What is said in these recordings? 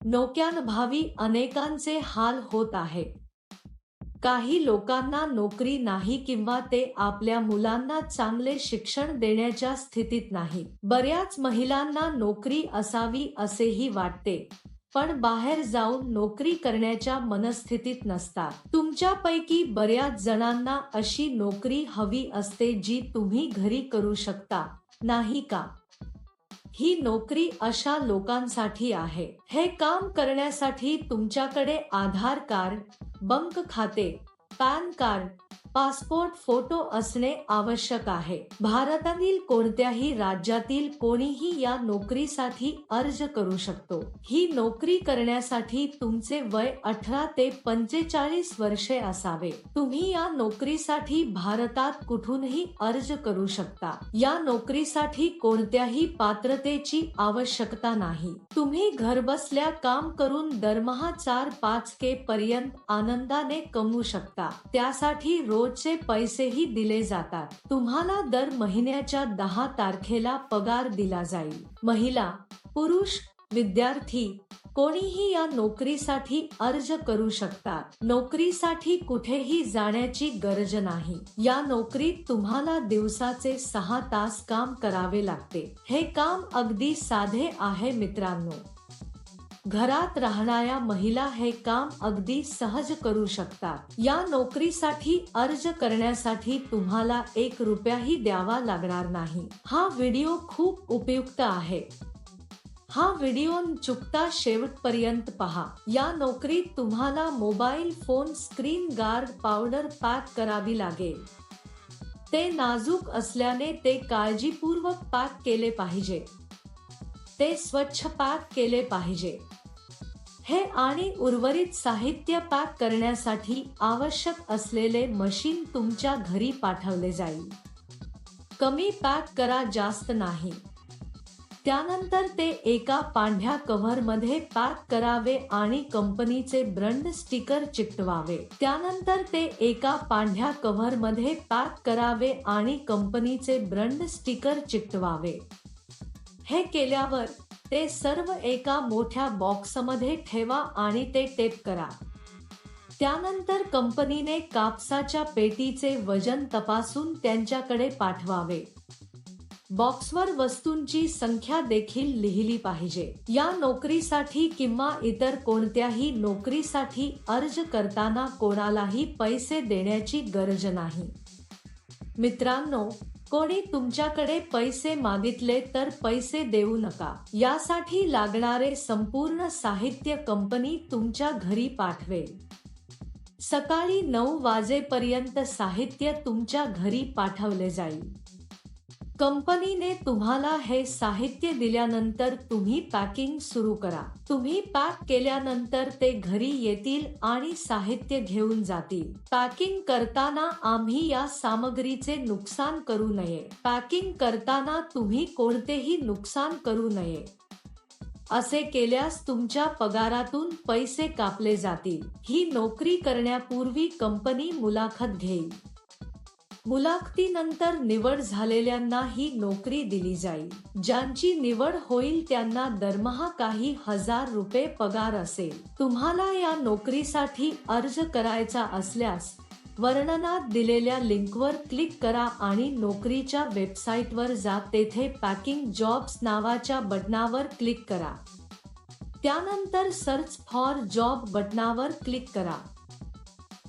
नोक्यांभावी अनेकांचे हाल होत आहे. काही लोकांना नोकरी नाही किंवा ते आपल्या मुलांना चांगले शिक्षण देण्याच्या स्थितीत नाही. बऱ्याच महिलांना नोकरी असावी असेही वाटते पण बाहेर जाऊन नोकरी करण्याच्या मनस्थितीत नसतात. तुमच्यापैकी बऱ्याच जणांना अशी नोकरी हवी असते जी तुम्ही घरी करू शकता नाही का? ही नोकरी अशा लोकांसाठी आहे. हे काम करण्यासाठी तुमच्याकडे आधार कार्ड बंक खाते पॅन कार्ड पासपोर्ट फोटो असणे आवश्यक आहे. भारतातील कोणत्याही राज्यातील कोणीही या नोकरीसाठी अर्ज करू शकतो. ही नोकरी करण्यासाठी तुमचे वय अठरा ते पंचेचाळीस वर्षे असावे. तुम्ही या नोकरीसाठी भारतात कुठूनही अर्ज करू शकता. या नोकरीसाठी कोणत्याही पात्रतेची आवश्यकता नाही. तुम्ही घरबसल्या काम करून दरमहा चार पाच के पर्यंत आनंदाने कमवू शकता. त्यासाठी रोज रोजचे पैसेही दिले जातात. तुम्हाला दर महिन्याच्या दहा तारखेला पगार दिला जाईल. महिला पुरुष विद्यार्थी कोणीही या नोकरीसाठी अर्ज करू शकतात. नोकरीसाठी कुठेही जाण्याची गरज नाही. या नोकरीत तुम्हाला दिवसाचे सहा तास काम करावे लागते. हे काम अगदी साधे आहे मित्रांनो. घरात राहणाऱ्या महिला हे काम अगदी सहज करू शकतात. या नोकरीसाठी अर्ज करण्यासाठी तुम्हाला एक रुपयाही द्यावा लागणार नाही. हा व्हिडिओ खूप उपयुक्त आहे. हा व्हिडिओ चुकता शेवटपर्यंत पहा. या नोकरीत तुम्हाला mobile phone screen guard powder pack करावी लागेल. ते नाजूक असल्याने ते काळजीपूर्वक पॅक केले पाहिजे. ते स्वच्छ पॅक केले पाहिजे. हे आणि उर्वरित साहित्य पॅक करण्यासाठी आवश्यक असलेले मशीन तुमच्या घरी पाठवले जाईल. कमी पॅक करा जास्त नाही. त्यानंतर ते एका पांढ्या कव्हरमध्ये पॅक करावे आणि कंपनीचे ब्रंड स्टिकर चिकटवावे. त्यानंतर ते एका पांढ्या कव्हरमध्ये पॅक करावे आणि कंपनीचे ब्रंड स्टिकर चिकटवावे. हे केल्यावर ते सर्व एका मोठ्या बॉक्समध्ये ठेवा आणि ते टेप करा. त्यानंतर कंपनीने कापसाच्या पेटीचे वजन तपासून त्यांच्याकडे पाठवावे. बॉक्सवर वस्तूंची संख्या देखील लिहिली पाहिजे. या नोकरीसाठी किंवा इतर कोणत्याही नोकरीसाठी अर्ज करताना कोणालाही पैसे देण्याची गरज नाही. मित्रांनो कोणी तुमच्याकडे पैसे मागितले तर पैसे देऊ नका. यासाठी लागणारे संपूर्ण साहित्य कंपनी तुमच्या घरी पाठवेल. सकाळी नऊ वाजेपर्यंत साहित्य तुमच्या घरी पाठवले जाईल. कंपनीने तुम्हाला हे साहित्य दिल्यानंतर तुम्ही पॅकिंग सुरू करा. तुम्ही पॅक केल्यानंतर ते घरी येतील आणि साहित्य घेऊन जातील. पॅकिंग करताना आम्ही या सामग्रीचे नुकसान करू नये. पॅकिंग करताना तुम्ही कोणतेही नुकसान करू नये. असे केल्यास तुमच्या पगारातून पैसे कापले जातील. ही नोकरी करण्यापूर्वी कंपनी मुलाखत घेईल. मुलाखतीनंतर निवड झालेल्यांना ही नोकरी दिली जाईल. ज्यांची निवड होईल त्यांना दरमहा काही हजार रुपये पगार असेल. तुम्हाला या नोकरीसाठी अर्ज करायचा असल्यास वर्णनात दिलेल्या लिंकवर क्लिक करा आणि नोकरीच्या वेबसाईटवर जा. तेथे पॅकिंग जॉब्स नावाच्या बटनावर क्लिक करा. त्यानंतर सर्च फॉर जॉब बटनावर क्लिक करा.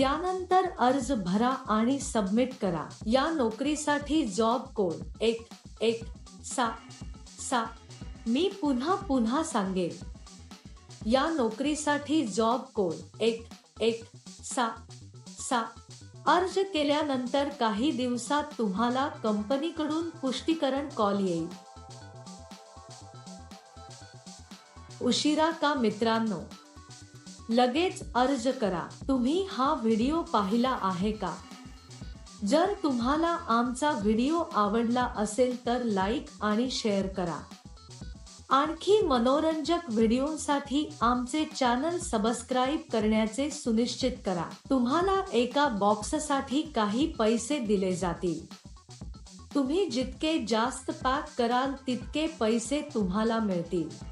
त्यानंतर अर्ज भरा आणि सबमिट करा. या नोकरीसाठी जॉब कोड एक एक सा सा मी पुन्हा पुन्हा सांगेन या नोकरीसाठी जॉब कोड एक एक सा सा अर्ज केल्यानंतर काही दिवसात तुम्हाला कंपनीकडून पुष्टीकरण कॉल येईल. उशिरा का मित्रांनो? लगेच अर्ज करा. तुम्ही हा व्हिडिओ पाहिला आहे का? जर तुम्हाला आमचा व्हिडिओ आवडला असेल तर लाईक आणि शेअर करा. आणखी मनोरंजक व्हिडिओसाठी आमचे चॅनल सबस्क्राईब करण्याचे सुनिश्चित करा. तुम्हाला एका बॉक्ससाठी काही पैसे दिले जातील. तुम्ही जितके जास्त पॅक कराल तितके पैसे तुम्हाला मिळतील.